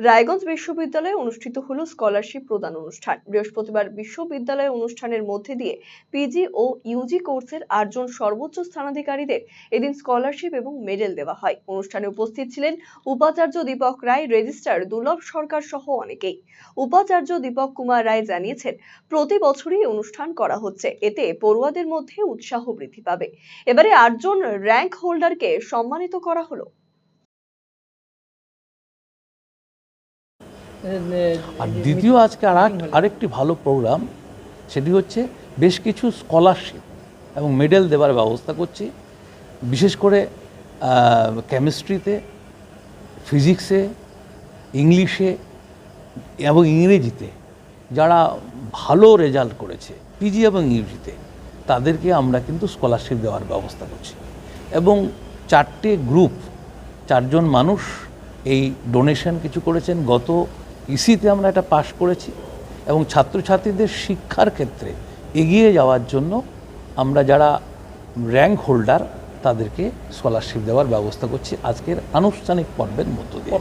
রায়গঞ্জ বিশ্ববিদ্যালয়ে অনুষ্ঠিত হলো স্কলারশিপ প্রদান অনুষ্ঠান। বৃহস্পতিবার বিশ্ববিদ্যালয় অনুষ্ঠানের মধ্যে দিয়ে পিজি ও ইউজি কোর্সের আটজন সর্বোচ্চ স্থানাধিকারীদের এদিন স্কলারশিপ এবং মেডেল দেওয়া হয়। অনুষ্ঠানে উপস্থিত ছিলেন উপাচার্য দীপক রায়, রেজিস্ট্রার দুর্লভ সরকার সহ অনেকেই। উপাচার্য দীপক কুমার রায় জানিয়েছেন, প্রতি বছরই অনুষ্ঠান করা হচ্ছে। এতে পড়ুয়াদের মধ্যে উৎসাহ বৃদ্ধি পাবে। এবারে আটজন র্যাঙ্ক হোল্ডারকে সম্মানিত করা হলো। আর দ্বিতীয় আজকে আর আরেকটি ভালো প্রোগ্রাম সেটি হচ্ছে বেশ কিছু স্কলারশিপ এবং মেডেল দেওয়ার ব্যবস্থা করছি বিশেষ করে কেমিস্ট্রিতে ফিজিক্সে ইংলিশে এবং ইংরেজিতে যারা ভালো রেজাল্ট করেছে পিজি এবং ইউজিতে তাদেরকে আমরা কিন্তু স্কলারশিপ দেওয়ার ব্যবস্থা করছি এবং চারটে গ্রুপ চারজন মানুষ এই ডোনেশন কিছু করেছেন গত ইসিতে আমরা এটা পাশ করেছি এবং ছাত্রছাত্রীদের শিক্ষার ক্ষেত্রে এগিয়ে যাওয়ার জন্য আমরা যারা র্যাঙ্ক হোল্ডার তাদেরকে স্কলারশিপ দেওয়ার ব্যবস্থা করছি। আজকের আনুষ্ঠানিক পর্বের মধ্য দিয়ে।